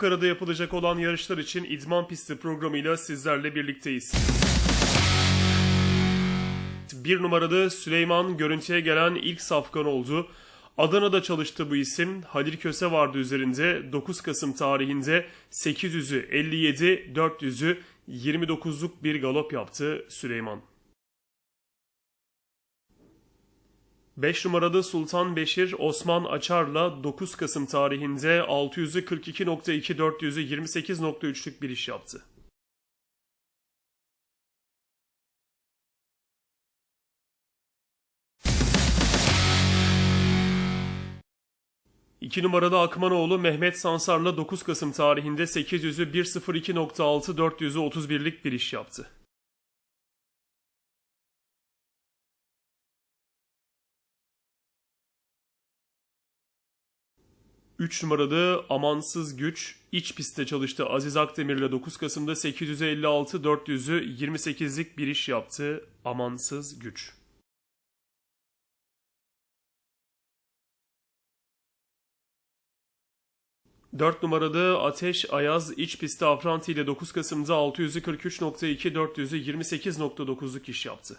Ankara'da yapılacak olan yarışlar için idman pisti programıyla sizlerle birlikteyiz. Bir numaralı Süleyman görüntüye gelen ilk safkan oldu. Adana'da çalıştı bu isim. Halil Köse vardı üzerinde. 9 Kasım tarihinde 800'ü 57, 400'ü 29'luk bir galop yaptı Süleyman. 5 numaralı Sultan Beşir Osman Açar'la 9 Kasım tarihinde 600'ü 42.2 400'ü 28.3'lük bir iş yaptı. İki numaralı Akmanoğlu Mehmet Sansar'la 9 Kasım tarihinde 800'ü 1.02.6 400'ü 31'lik bir iş yaptı. 3 numaralı Amansız Güç iç pistte çalıştı. Aziz Akdemir'le 9 Kasım'da 856 400'ü 28'lik bir iş yaptı. Amansız Güç. Dört numaralı Ateş Ayaz iç pistte Afranti ile 9 Kasım'da 600'ü 43.2 400'ü 28.9'luk iş yaptı.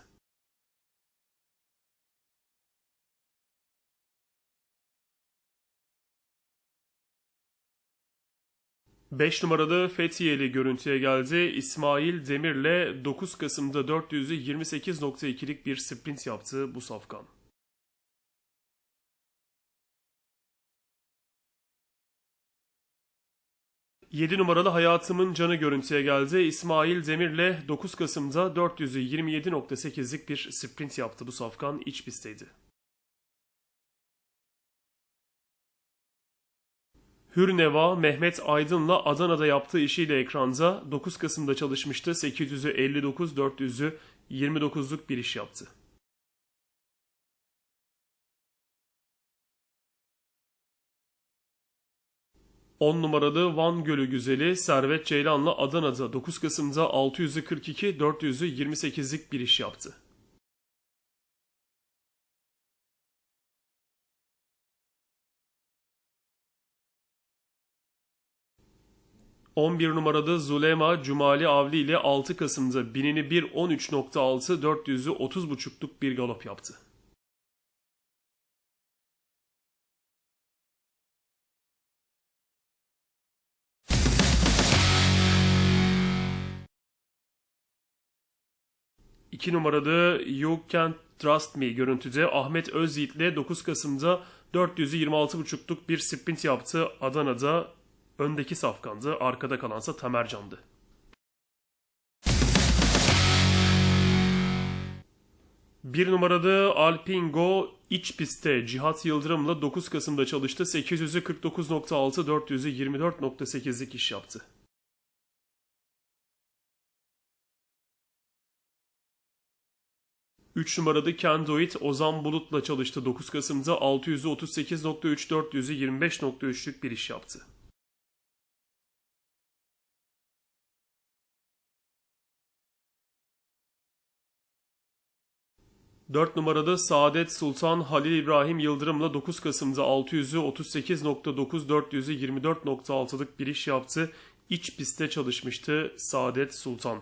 5 numaralı Fethiyeli görüntüye geldi. İsmail Demir'le 9 Kasım'da 400'ü 28.2'lik bir sprint yaptı bu safkan. Yedi numaralı Hayatımın Canı görüntüye geldi. İsmail Demir'le 9 Kasım'da 400'ü 27.8'lik bir sprint yaptı bu safkan iç pistteydi. Hürneva Mehmet Aydın'la Adana'da yaptığı işiyle ekranda 9 Kasım'da çalışmıştı. 800'ü 59, 400'ü 29'luk bir iş yaptı. On numaralı Van Gölü Güzeli Servet Ceylan'la Adana'da 9 Kasım'da 600'ü 42, 400'ü 28'lik bir iş yaptı. 11 numarada Zulema Cumali Avli ile 6 Kasım'da binini 1.13.6 400'ü 30.5'luk bir galop yaptı. İki numarada You Can't Trust Me görüntüde Ahmet Özyiğit ile 9 Kasım'da 400'ü 26.5'luk bir sprint yaptı. Adana'da Öndeki safkandı, arkada kalansa Tamercan'dı. Bir numaralı Alpingo iç pistte Cihat Yıldırım'la 9 Kasım'da çalıştı. 800'ü 49.6, 400'ü 24.8'lik iş yaptı. Üç numaralı Kendoit Ozan Bulut'la çalıştı 9 Kasım'da 600'ü 38.3, 400'ü 25.3'lük bir iş yaptı. 4 numarada Saadet Sultan Halil İbrahim Yıldırım'la 9 Kasım'da 600'ü 38.9 400'ü 24.6'lık bir iş yaptı. İç pistte çalışmıştı Saadet Sultan.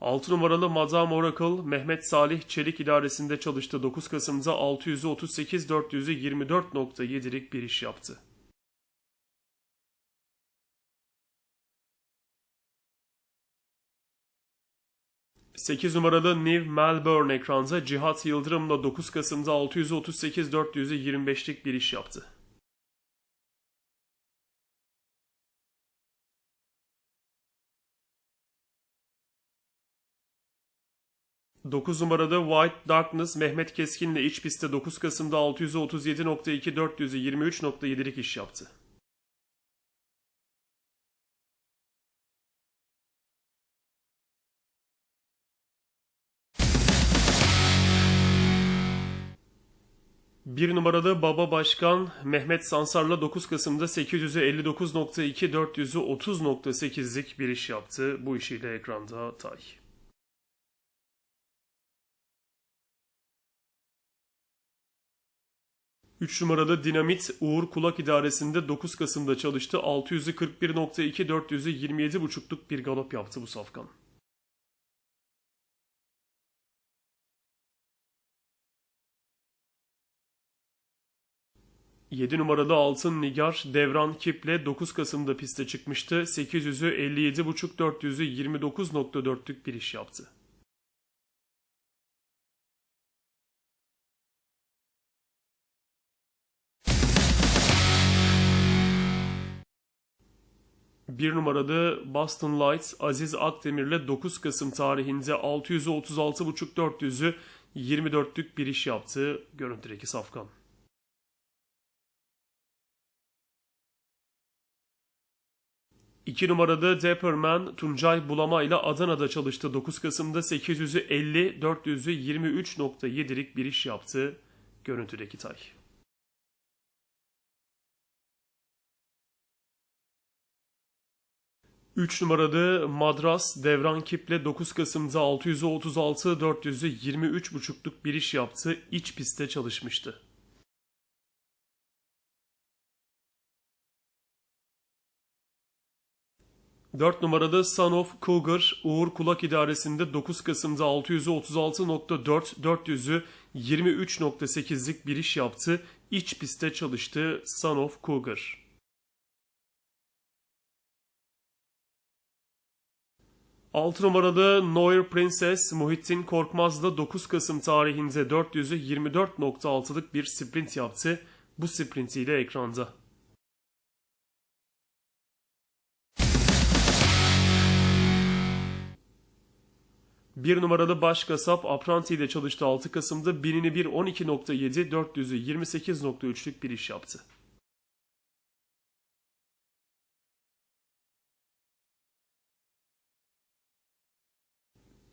Altı numaralı Madame Oracle Mehmet Salih Çelik idaresinde çalıştı. 9 Kasım'da 600'ü 38 400'ü 24.7'lik bir iş yaptı. 8 numaralı New Melbourne ekranda Cihat Yıldırım'la 9 Kasım'da 638 400'ü 25'lik bir iş yaptı. Dokuz numarada White Darkness Mehmet Keskin'le iç pistte 9 Kasım'da 637.2 400'ü 23.7'lik iş yaptı. 1 numaralı Baba Başkan Mehmet Sansar'la 9 Kasım'da 800'ü 59.2 400'ü 30.8'lik bir iş yaptı. Bu işiyle ekranda Tay. 3 numarada Dinamit Uğur Kulak İdaresi'nde 9 Kasım'da çalıştı. 600'ü 41.2, 400'ü 27.5'luk bir galop yaptı bu safkan. 7 numaralı Altın Nigar Devran Kip'le 9 Kasım'da piste çıkmıştı. 800'ü 57.5, 400'ü 29.4'lük bir iş yaptı. Bir numaralı Boston Lights Aziz Akdemir'le 9 Kasım tarihinde 600'ü 36.5 400'ü 24'lük bir iş yaptı. Görüntüdeki safkan. 2 numarada Dapperman Tuncay Bulama ile Adana'da çalıştı. 9 Kasım'da 800'ü 50, 400'ü 23.7'lik bir iş yaptı. Görüntüdeki tay. Üç numaralı Madras Devran Kip'le 9 Kasım'da 600'ü 36, 400'ü 23.5'luk bir iş yaptı. İç pistte çalışmıştı. 4 numarada Son of Cougar Uğur Kulak İdaresi'nde 9 Kasım'da 600'ü 36.4, 400'ü 23.8'lik bir iş yaptı. İç pistte çalıştı Son of Cougar. Altı numaralı Noir Princess Muhittin Korkmaz'da 9 Kasım tarihinde 400'ü 24.6'lık bir sprint yaptı. Bu sprintiyle ekranda. Bir numaralı baş kasap Apranti ile çalıştı 6 Kasım'da binini bir 12.7 400'ü 28.3'lük bir iş yaptı.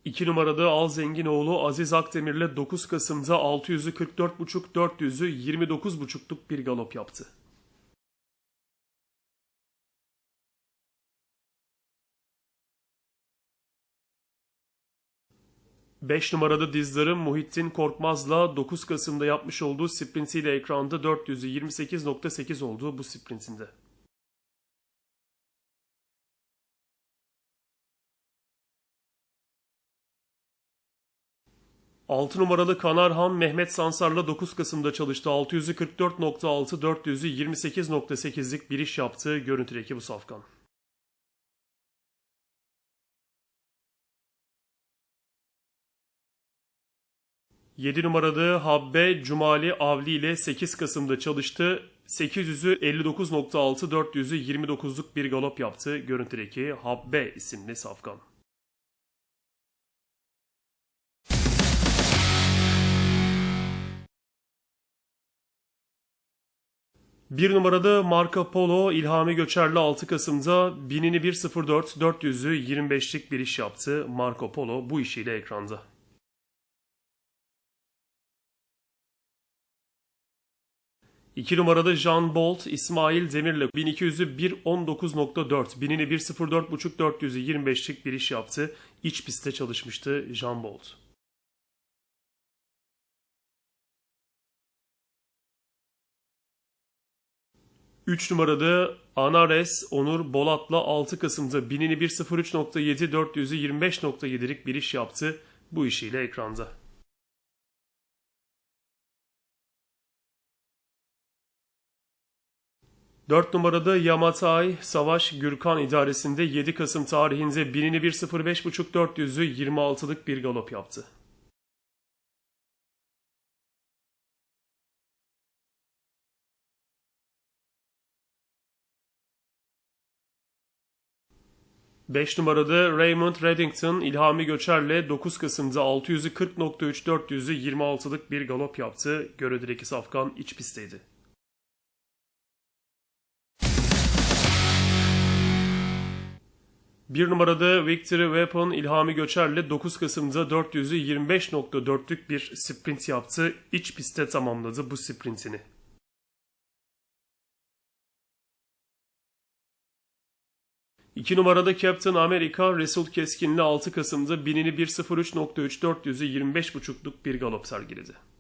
İki numarada Al Zenginoğlu Aziz Akdemir'le 9 Kasım'da 600'ü 44.5 400'ü 29.5'luk bir galop yaptı. 5 numarada dizlerim Muhittin Korkmaz'la 9 Kasım'da yapmış olduğu sprintiyle ekranda 400'ü 28.8 olduğu bu sprintinde. Altı numaralı Kanarhan Mehmet Sansar'la 9 Kasım'da çalıştı. 600'ü 44.6, 400'ü 28.8'lik bir iş yaptı görüntüdeki bu safkan. 7 numaralı Habbe Cumali Avli ile 8 Kasım'da çalıştı. 800'ü 59.6, 400'ü 29'luk bir galop yaptı. Görüntüdeki Habbe isimli safkan. Bir numarada Marco Polo İlhami Göçer'le 6 Kasım'da binini 1.04, 400'ü 25'lik bir iş yaptı. Marco Polo bu işiyle ekranda. 2 numarada Jean Bolt, İsmail Demir'le 1200'ü 1.19.4, binini 1.04.5 400'ü 25'lik bir iş yaptı. İç pistte çalışmıştı Jean Bolt. Üç numarada Anares Onur Bolat'la 6 Kasım'da binini 1.03.7 400'ü 25.7'lik bir iş yaptı. Bu işiyle ekranda. 4 numarada Yamatay Savaş Gürkan idaresinde 7 Kasım tarihinde binini 1.05.5 400'ü 26'lık bir galop yaptı. Beş numarada Raymond Reddington İlhami Göçer'le 9 Kasım'da 600'ü 40.3 400'ü 26'lık bir galop yaptı. Görevdeki safkan iç pistteydi. 1 numarada Victory Weapon İlhami Göçer'le 9 Kasım'da 400'ü 25.4'lük bir sprint yaptı. İç pistte tamamladı bu sprintini. İki numarada Captain America Resul Keskin'le 6 Kasım'da binini 1.03.3 400'ü 25.5'luk bir galop sergiledi.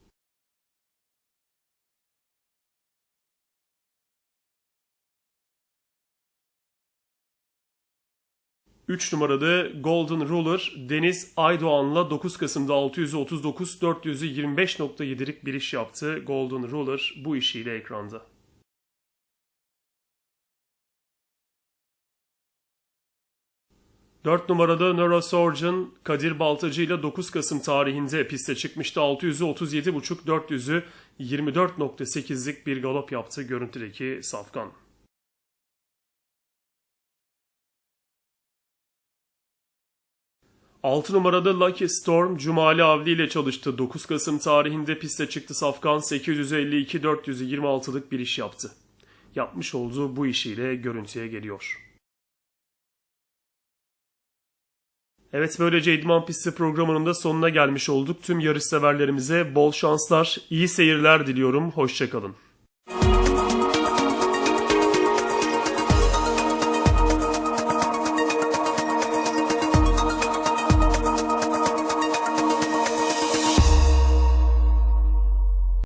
3 numaralı Golden Ruler Deniz Aydoğan'la 9 Kasım'da 639 400'ü 25.7'lik bir iş yaptı. Golden Ruler bu işiyle ekranda. 4 numarada Neurosurgeon Kadir Baltacı ile 9 Kasım tarihinde piste çıkmıştı. 600'ü 37.5 400'ü 24.8'lik bir galop yaptı görüntüdeki Safkan. 6 numarada Lucky Storm Cumali Avli ile çalıştı. 9 Kasım tarihinde piste çıktı Safkan 852 426'lık bir iş yaptı. Yapmış olduğu bu işiyle görüntüye geliyor. Evet böylece İdman Pisti programının da sonuna gelmiş olduk. Tüm yarış severlerimize bol şanslar, iyi seyirler diliyorum. Hoşçakalın.